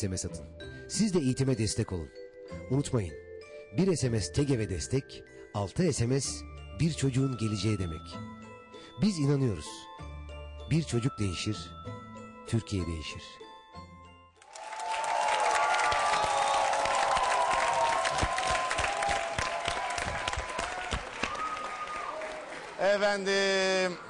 SMS atın. Siz de eğitime destek olun. Unutmayın. Bir SMS TGV destek, 6 SMS bir çocuğun geleceği demek. Biz inanıyoruz. Bir çocuk değişir, Türkiye değişir. Efendim.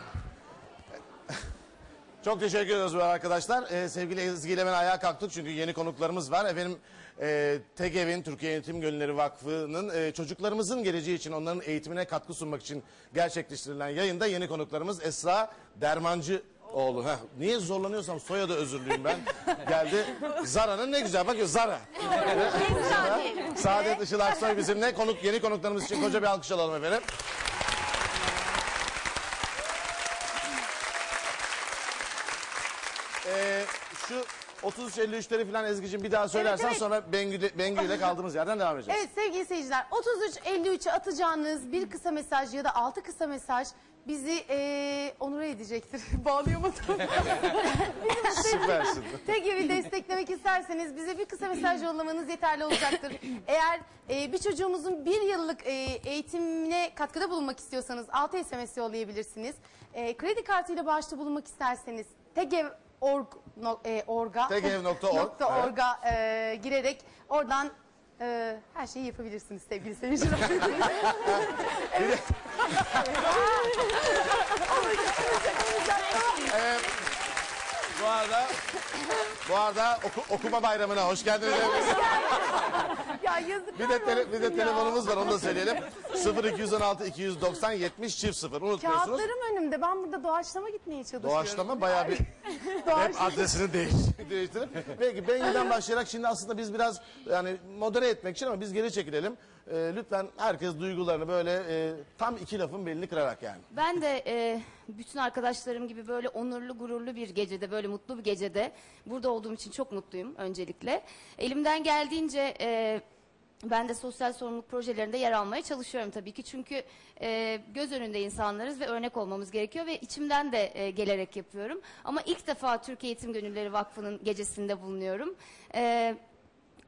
Çok teşekkür ediyoruz arkadaşlar. Ee, sevgili Ezgi ile ben ayağa kalktık çünkü yeni konuklarımız var. Efendim e, TEGEV'in, Türkiye Eğitim Gönülleri Vakfı'nın e, çocuklarımızın geleceği için onların eğitimine katkı sunmak için gerçekleştirilen yayında yeni konuklarımız Esra Dermancı oğlu. Heh, niye zorlanıyorsam soyadı özürlüyüm ben. Geldi. Zara'nın ne güzel bakıyor Zara. Zara. Saadet Işıl Aksoy bizimle konuk yeni konuklarımız için koca bir alkış alalım efendim. Ee, şu 33-53'leri falan Ezgi'cim bir daha söylersen evet. sonra Bengü, Bengü ile kaldığımız yerden devam edeceğiz. Evet sevgili seyirciler 33-53'e atacağınız bir kısa mesaj ya da altı kısa mesaj bizi eee onur edecektir. Bağlayamadım. Süpersin. TGV'i desteklemek isterseniz bize bir kısa mesaj yollamanız yeterli olacaktır. Eğer e, bir çocuğumuzun bir yıllık e, eğitimine katkıda bulunmak istiyorsanız 6 SMS yollayabilirsiniz. E, kredi kartıyla bağışta bulunmak isterseniz TGV.org no, e, orga, nokta orga e, girerek oradan e, her şeyi yapabilirsiniz sevgili seyirciler. Bu arada bu arada oku- okuma bayramına hoş geldiniz. ya yazıklar Bir de, tele- bir de telefonumuz var onu da söyleyelim. 0216 290 70 çift 0 unutmuyorsunuz. Kağıtlarım önümde. Ben burada doğaçlama gitmeye çalışıyorum. Doğaçlama bayağı bir Doğaç- hep adresini değiş, değiştirip. Peki Bengü'den başlayarak şimdi aslında biz biraz yani modere etmek için ama biz geri çekilelim. Ee, lütfen herkes duygularını böyle e, tam iki lafın belini kırarak yani. Ben de e, bütün arkadaşlarım gibi böyle onurlu, gururlu bir gecede, böyle mutlu bir gecede burada olduğum için çok mutluyum öncelikle. Elimden geldiğince e, ben de sosyal sorumluluk projelerinde yer almaya çalışıyorum tabii ki. Çünkü e, göz önünde insanlarız ve örnek olmamız gerekiyor ve içimden de e, gelerek yapıyorum. Ama ilk defa Türkiye Eğitim Gönülleri Vakfı'nın gecesinde bulunuyorum. E,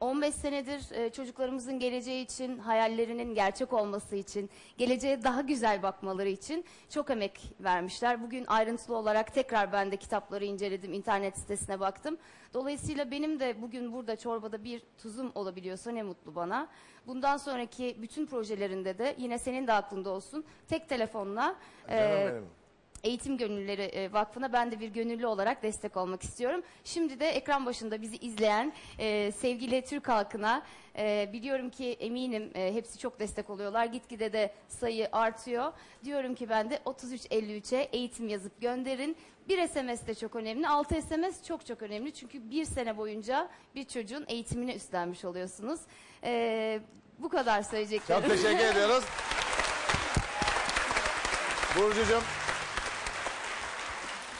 15 senedir e, çocuklarımızın geleceği için, hayallerinin gerçek olması için, geleceğe daha güzel bakmaları için çok emek vermişler. Bugün ayrıntılı olarak tekrar ben de kitapları inceledim, internet sitesine baktım. Dolayısıyla benim de bugün burada çorbada bir tuzum olabiliyorsa ne mutlu bana. Bundan sonraki bütün projelerinde de yine senin de aklında olsun. Tek telefonla e. Eğitim Gönülleri e, Vakfı'na ben de bir gönüllü olarak destek olmak istiyorum. Şimdi de ekran başında bizi izleyen e, sevgili Türk halkına e, biliyorum ki eminim e, hepsi çok destek oluyorlar. Gitgide de sayı artıyor. Diyorum ki ben de 3353'e eğitim yazıp gönderin. Bir SMS de çok önemli. 6 SMS çok çok önemli. Çünkü bir sene boyunca bir çocuğun eğitimini üstlenmiş oluyorsunuz. E, bu kadar söyleyeceklerim. Çok teşekkür ediyoruz. Burcucuğum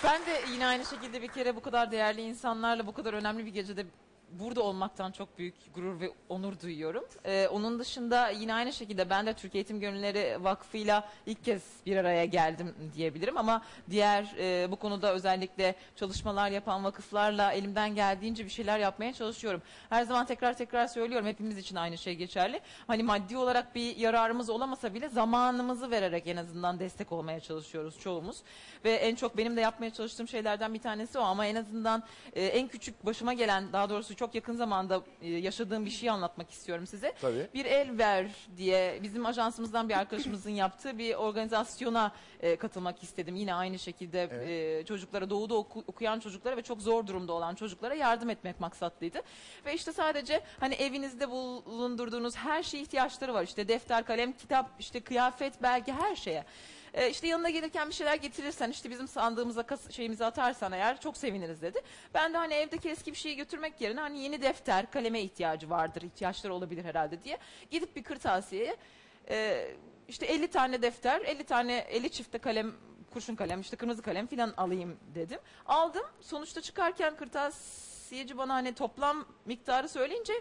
Ben de yine aynı şekilde bir kere bu kadar değerli insanlarla bu kadar önemli bir gecede burada olmaktan çok büyük gurur ve onur duyuyorum. Ee, onun dışında yine aynı şekilde ben de Türkiye Eğitim Gönülleri Vakfı'yla ilk kez bir araya geldim diyebilirim ama diğer e, bu konuda özellikle çalışmalar yapan vakıflarla elimden geldiğince bir şeyler yapmaya çalışıyorum. Her zaman tekrar tekrar söylüyorum hepimiz için aynı şey geçerli. Hani maddi olarak bir yararımız olamasa bile zamanımızı vererek en azından destek olmaya çalışıyoruz çoğumuz. Ve en çok benim de yapmaya çalıştığım şeylerden bir tanesi o ama en azından e, en küçük başıma gelen daha doğrusu çok yakın zamanda e, yaşadığım bir şeyi anlatmak istiyorum size. Tabii. Bir el ver diye bizim ajansımızdan bir arkadaşımızın yaptığı bir organizasyona e, katılmak istedim. Yine aynı şekilde e, çocuklara doğuda oku- okuyan çocuklara ve çok zor durumda olan çocuklara yardım etmek maksatlıydı. Ve işte sadece hani evinizde bulundurduğunuz her şeye ihtiyaçları var. İşte defter, kalem, kitap, işte kıyafet, belge her şeye. E, işte yanına gelirken bir şeyler getirirsen işte bizim sandığımıza kas- şeyimizi atarsan eğer çok seviniriz dedi. Ben de hani evdeki eski bir şeyi götürmek yerine hani yeni defter, kaleme ihtiyacı vardır, ihtiyaçları olabilir herhalde diye gidip bir kırtasiyeye e, işte 50 tane defter, 50 tane 50 çifte kalem kurşun kalem işte kırmızı kalem filan alayım dedim. Aldım. Sonuçta çıkarken kırtasiyeci bana hani toplam miktarı söyleyince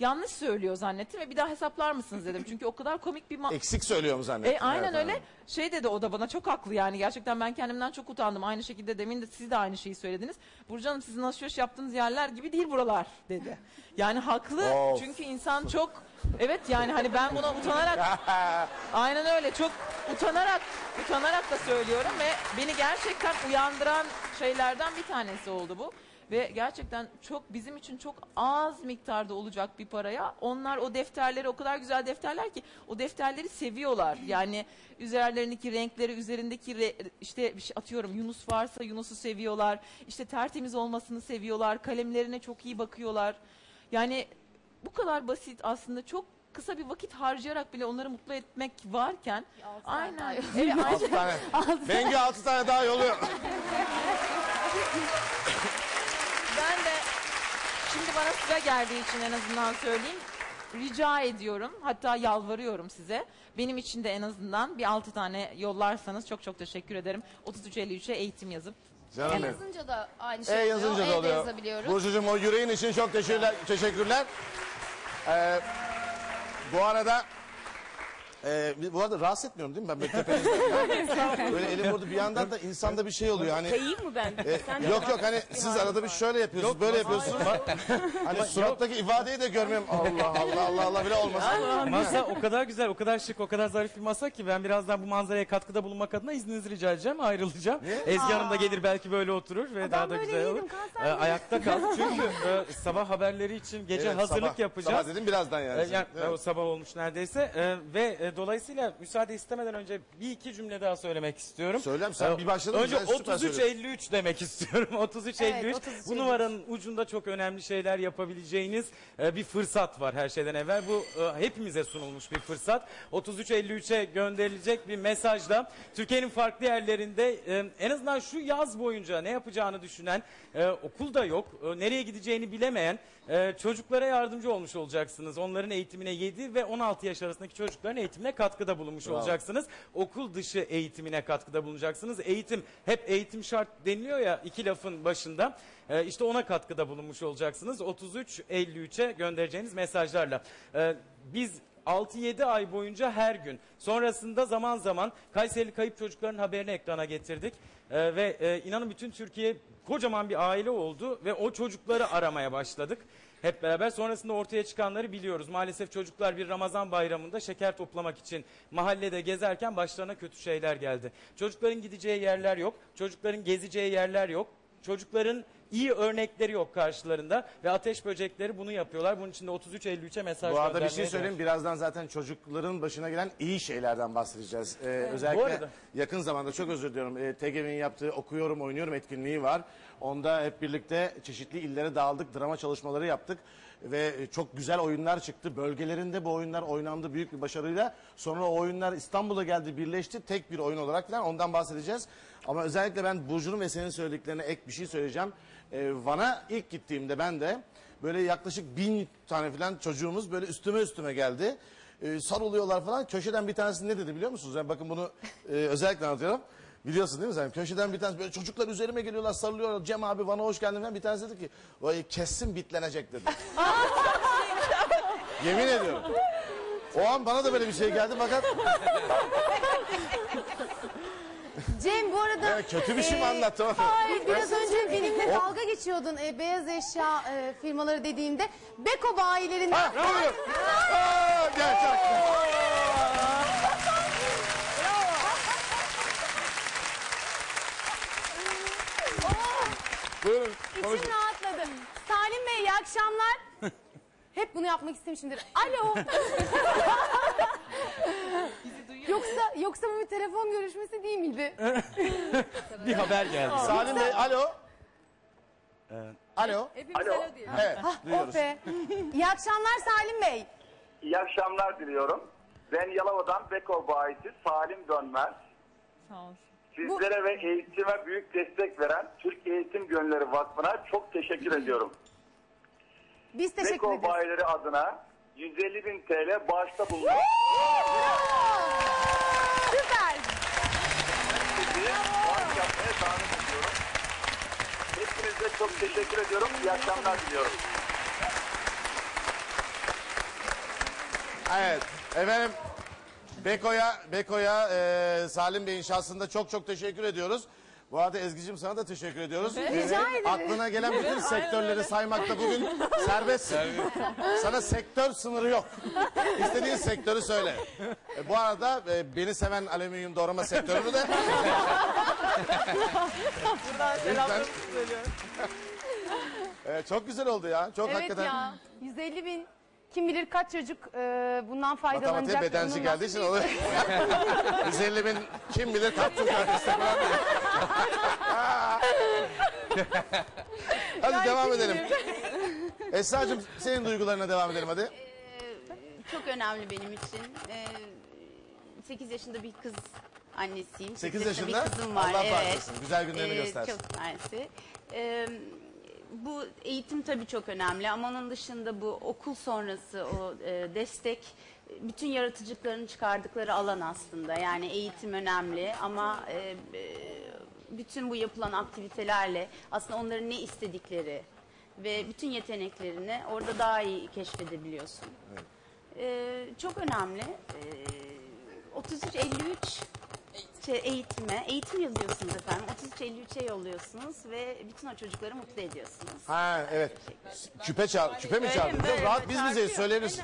yanlış söylüyor zannettim ve bir daha hesaplar mısınız dedim. Çünkü o kadar komik bir ma- Eksik söylüyor mu zannettin? e, aynen öyle. Şey dedi o da bana çok haklı yani. Gerçekten ben kendimden çok utandım. Aynı şekilde demin de siz de aynı şeyi söylediniz. Burcu Hanım sizin alışveriş yaptığınız yerler gibi değil buralar dedi. Yani haklı. Of. Çünkü insan çok evet yani hani ben buna utanarak aynen öyle çok utanarak utanarak da söylüyorum ve beni gerçekten uyandıran şeylerden bir tanesi oldu bu. Ve gerçekten çok bizim için çok az miktarda olacak bir paraya onlar o defterleri o kadar güzel defterler ki o defterleri seviyorlar. Yani üzerlerindeki renkleri üzerindeki re- işte bir şey atıyorum Yunus varsa Yunus'u seviyorlar. İşte tertemiz olmasını seviyorlar. Kalemlerine çok iyi bakıyorlar. Yani bu kadar basit aslında çok kısa bir vakit harcayarak bile onları mutlu etmek varken aynen evet, aynen. Altı tane. Bengi altı tane daha yolluyor. Şimdi bana sıra geldiği için en azından söyleyeyim. Rica ediyorum hatta yalvarıyorum size. Benim için de en azından bir altı tane yollarsanız çok çok teşekkür ederim. 3353'e eğitim yazıp. Canım E benim. yazınca da aynı E şey oluyor. yazınca E da de oluyor. yazabiliyoruz. Burcucuğum o yüreğin için çok teşekkürler. teşekkürler. Ee, bu arada e, bu arada rahatsız etmiyorum değil mi ben böyle tepenizden? böyle elim vurdu bir yandan da insanda bir şey oluyor hani. Kayayım mı ben? e, Sen de yok yok hani siz arada bir şöyle yapıyorsunuz böyle yapıyorsunuz. hani surattaki ifadeyi de görmüyorum. Allah Allah Allah Allah bile olmasın. Masa o kadar güzel, o kadar şık, o kadar zarif bir masa ki ben birazdan bu manzaraya katkıda bulunmak adına izninizi rica edeceğim. Ayrılacağım. Ezgi Hanım da gelir belki böyle oturur ve daha da böyle güzel olur. kanser Ee, ayakta kal çünkü e, sabah haberleri için gece Evet, hazırlık sabah, yapacağız. Sabah dedim birazdan yani. Ee, yani, Evet. o sabah olmuş neredeyse Ee, ve e, dolayısıyla müsaade istemeden önce bir iki cümle daha söylemek istiyorum. Söyle, sen Ee, bir başladın, Önce süper 33-53 demek istiyorum. 33-53 Evet, 33-53. bu numaranın ucunda çok önemli şeyler yapabileceğiniz e, bir fırsat var her şeyden evvel. Bu e, hepimize sunulmuş bir fırsat. 33-53'e gönderilecek bir mesajla Türkiye'nin farklı yerlerinde e, en azından şu yaz boyunca ne yapacağını düşünen, e, okulda yok, e, nereye gideceğini bilemeyen e, çocuklara yardımcı olmuş olacaksınız. Onların eğitimine 7 ve 16 yaş arasındaki çocukların eğitimine katkıda bulunmuş olacaksınız. Okul dışı eğitimine katkıda bulunacaksınız. Eğitim hep eğitim şart deniliyor ya iki lafın başında. E, işte ona katkıda bulunmuş olacaksınız. 33-53'e göndereceğiniz mesajlarla. E, biz 6-7 ay boyunca her gün. Sonrasında zaman zaman Kayserili kayıp çocukların haberini ekrana getirdik. Ee, ve e, inanın bütün Türkiye kocaman bir aile oldu ve o çocukları aramaya başladık. Hep beraber sonrasında ortaya çıkanları biliyoruz. Maalesef çocuklar bir Ramazan bayramında şeker toplamak için mahallede gezerken başlarına kötü şeyler geldi. Çocukların gideceği yerler yok. Çocukların gezeceği yerler yok. Çocukların iyi örnekleri yok karşılarında ve ateş böcekleri bunu yapıyorlar. Bunun için de 33-53'e mesaj Bu arada bir göndermeye şey söyleyeyim. Birazdan zaten çocukların başına gelen iyi şeylerden bahsedeceğiz. Ee, Bu özellikle arada- yakın zamanda çok özür diliyorum. Ee, TGV'nin yaptığı okuyorum, oynuyorum etkinliği var. Onda hep birlikte çeşitli illere dağıldık, drama çalışmaları yaptık. Ve e, çok güzel oyunlar çıktı. Bölgelerinde bu oyunlar oynandı büyük bir başarıyla. Sonra o oyunlar İstanbul'a geldi, birleşti. Tek bir oyun olarak falan ondan bahsedeceğiz. Ama özellikle ben Burcu'nun ve senin söylediklerine ek bir şey söyleyeceğim. Ee, Van'a ilk gittiğimde ben de böyle yaklaşık bin tane falan çocuğumuz böyle üstüme üstüme geldi. Ee, sarılıyorlar falan. Köşeden bir tanesi ne dedi biliyor musunuz? Yani bakın bunu e, özellikle anlatıyorum. Biliyorsun değil mi sen? Köşeden bir tanesi böyle çocuklar üzerime geliyorlar sarılıyorlar. Cem abi bana hoş geldin falan. Bir tanesi dedi ki vay kessin bitlenecek dedi. Yemin ediyorum. O an bana da böyle bir şey geldi fakat Cem bu arada... ya kötü bir şey mi e, anlattım? Hayır biraz önce benimle dalga geçiyordun e, beyaz eşya e, firmaları dediğimde. Beko bayilerinden... Ha, ne oluyor? Aa, gel, gel. Buyurun, konuşun. İçim rahatladı. Salim Bey iyi akşamlar. Hep bunu yapmak istemişimdir. Alo. yoksa yoksa bu bir telefon görüşmesi değil miydi? Bir haber geldi. Salim Bey, alo. Alo. Alo. Evet, Oh duyuyoruz. be. İyi akşamlar Salim Bey. İyi akşamlar diliyorum. Ben Yalova'dan Beko bayisi Salim Dönmez. Sağ olsun. Sizlere ve eğitime büyük destek veren Türk Eğitim Gönülleri Vakfı'na çok teşekkür ediyorum. Biz teşekkür Beko ederiz. bayileri adına 150 bin TL bağışta bulundum. çok teşekkür ediyorum. İyi akşamlar diliyorum. Evet. Efendim Beko'ya Beko'ya e, Salim Bey'in şahsında çok çok teşekkür ediyoruz. Bu arada Ezgi'cim sana da teşekkür ediyoruz. Rica Ee, ederim. Aklına gelen bütün sektörleri saymakta bugün serbestsin. Sana sektör sınırı yok. İstediğin sektörü söyle. E, bu arada e, beni seven alüminyum doğrama sektörünü de Buradan selamlarımızı söylüyorum. e, çok güzel oldu ya. Çok Evet hakikaten. ya 150 bin kim bilir kaç çocuk e, bundan Matematiğe faydalanacak. bedenci Bunun nasıl için onu 150 bin kim bilir kaç çocuk arkasında falan diye. hadi devam edelim. Esra'cığım senin duygularına devam edelim hadi. Çok önemli benim için. Ee, 8 yaşında bir kız annesiyim. 8 yaşında yaşında bir kızım var. Allah evet. bağışlasın. Güzel günlerini Ee, göstersin. Çok mersi. Ee, bu eğitim tabii çok önemli ama onun dışında bu okul sonrası o e, destek e, bütün yaratıcılıkların çıkardıkları alan aslında. Yani eğitim önemli ama e, e, bütün bu yapılan aktivitelerle aslında onların ne istedikleri ve bütün yeteneklerini orada daha iyi keşfedebiliyorsun. Ee, çok önemli. Ee, 33-53 eğitime, eğitim yazıyorsunuz efendim. 33-53'e yolluyorsunuz ve bütün o çocukları mutlu ediyorsunuz. Ha evet. Küpe çal, küpe mi çaldın? Çok rahat biz bizeyiz söyleyebiliriz.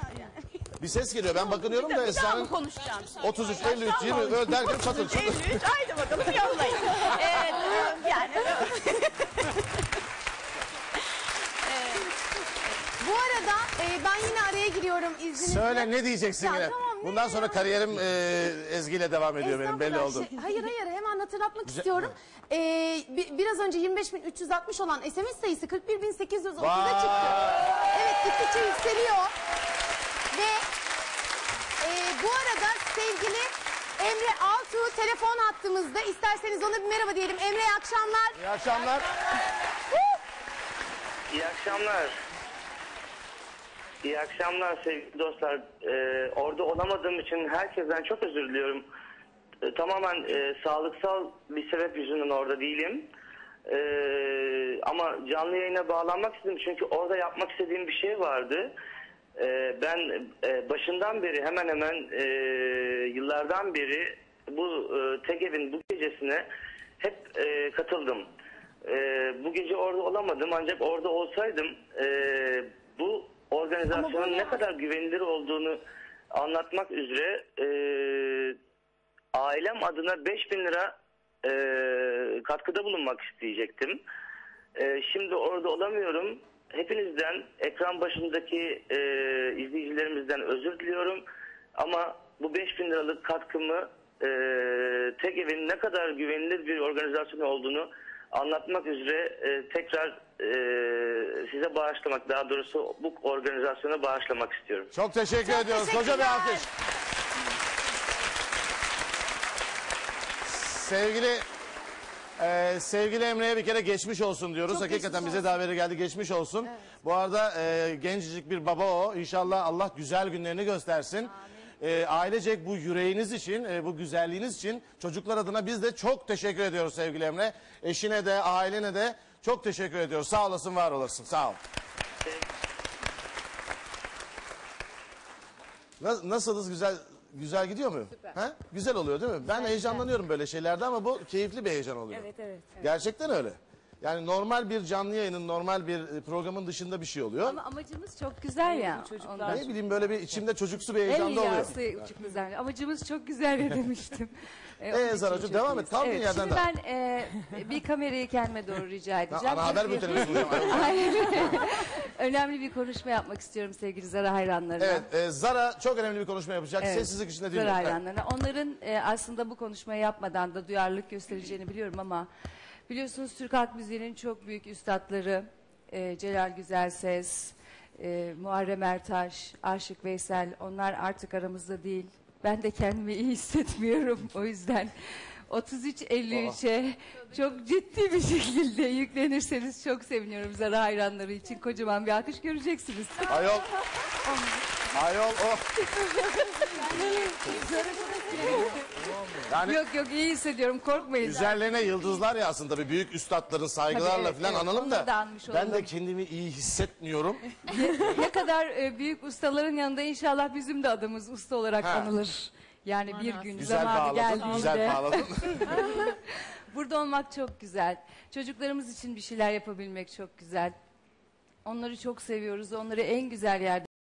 Bir ses geliyor ben bakınıyorum da Bir daha mı Esra'nın konuşacağım? 33, 53, 20 böyle derken çatır çatır. 53 haydi bakalım yollayın. evet yani Bu arada e, ben yine araya giriyorum izninizle. Söyle ne diyeceksin Ya yine? tamam, Bundan sonra kariyerim e, Ezgi ile devam ediyor benim belli Estağfurullah, oldu. şey- hayır hayır hemen hatırlatmak istiyorum. Ee, bi- biraz önce 25.360 olan SMS sayısı 41.830'a Vay! çıktı. Evet gittikçe yükseliyor. Ve e, bu arada sevgili Emre Altuğ telefon hattımızda. İsterseniz ona bir merhaba diyelim. Emre iyi akşamlar. İyi akşamlar. İyi akşamlar. İyi akşamlar sevgili dostlar. Ee, orada olamadığım için herkesten çok özür diliyorum. Ee, tamamen e, sağlıksal bir sebep yüzünden orada değilim. Ee, ama canlı yayına bağlanmak istedim çünkü orada yapmak istediğim bir şey vardı. Ee, ben e, başından beri hemen hemen e, yıllardan beri bu e, TEGEV'in bu gecesine hep e, katıldım. Ee, bu gece orada olamadım ancak orada olsaydım e, bu organizasyonun ne kadar güvenilir olduğunu anlatmak üzere e, ailem adına 5000 lira e, katkıda bulunmak isteyecektim. E, şimdi orada olamıyorum. Hepinizden, ekran başındaki e, izleyicilerimizden özür diliyorum. Ama bu 5000 liralık katkımı e, tek evin ne kadar güvenilir bir organizasyon olduğunu anlatmak üzere e, tekrar e, size bağışlamak, daha doğrusu bu organizasyona bağışlamak istiyorum. Çok teşekkür ediyoruz. Koca bir alkış. Sevgili e, sevgili Emre'ye bir kere geçmiş olsun diyoruz. Çok Hakikaten bize de haberi geldi geçmiş olsun. Bu arada e, gencecik bir baba o. İnşallah Allah güzel günlerini göstersin. E, ailecek bu yüreğiniz için, e, bu güzelliğiniz için çocuklar adına biz de çok teşekkür ediyoruz sevgili Emre. Eşine de, ailene de çok teşekkür ediyoruz. Sağ olasın, var olasın. Sağ ol. Na- Nasılız güzel güzel gidiyor mu? Ha? Güzel oluyor değil mi? Ben heyecanlanıyorum böyle şeylerde ama bu keyifli bir heyecan oluyor. Evet, evet. Gerçekten öyle. Yani normal bir canlı yayının, normal bir e, programın dışında bir şey oluyor. Ama amacımız çok güzel ya. çocuklar. Ne bileyim böyle bir içimde çocuksu bir heyecan da oluyor. çok güzel. Amacımız çok güzel ya demiştim. Ee, onun için Zaracığım, devam et. Kaldığın evet, yerden Şimdi ben e, bir kamerayı kendime doğru rica edeceğim. ana haber bültenimiz buluyor. Hayır. Önemli bir konuşma yapmak istiyorum sevgili Zara hayranlarına. Evet, e, Zara çok önemli bir konuşma yapacak. Evet, Sessizlik içinde Zara dinliyoruz. Evet. hayranlarına. Onların e, aslında bu konuşmayı yapmadan da duyarlılık göstereceğini biliyorum ama biliyorsunuz Türk halk müziğinin çok büyük üstadları e, Celal Güzelses, e, Muharrem Ertaş, Aşık Veysel onlar artık aramızda değil. Ben de kendimi iyi hissetmiyorum o yüzden. 33-53'e çok ciddi bir şekilde yüklenirseniz çok seviniyorum Zara hayranları için. Kocaman bir alkış göreceksiniz. Ayol. Ayol o. Yani Yok yok iyi hissediyorum korkmayın. üzerlerine yıldızlar yağsın tabii büyük üstadların saygılarla Tabii, falan evet, analım onları da. Ben de olalım. kendimi iyi hissetmiyorum. ne kadar e, büyük ustaların yanında inşallah bizim de adımız usta olarak Ha. anılır. Yani bir gün Güzel zamanı bağladın, geldiğinde. güzel bağladın. Burada olmak çok güzel. Çocuklarımız için bir şeyler yapabilmek çok güzel. Onları çok seviyoruz. Onları en güzel yerde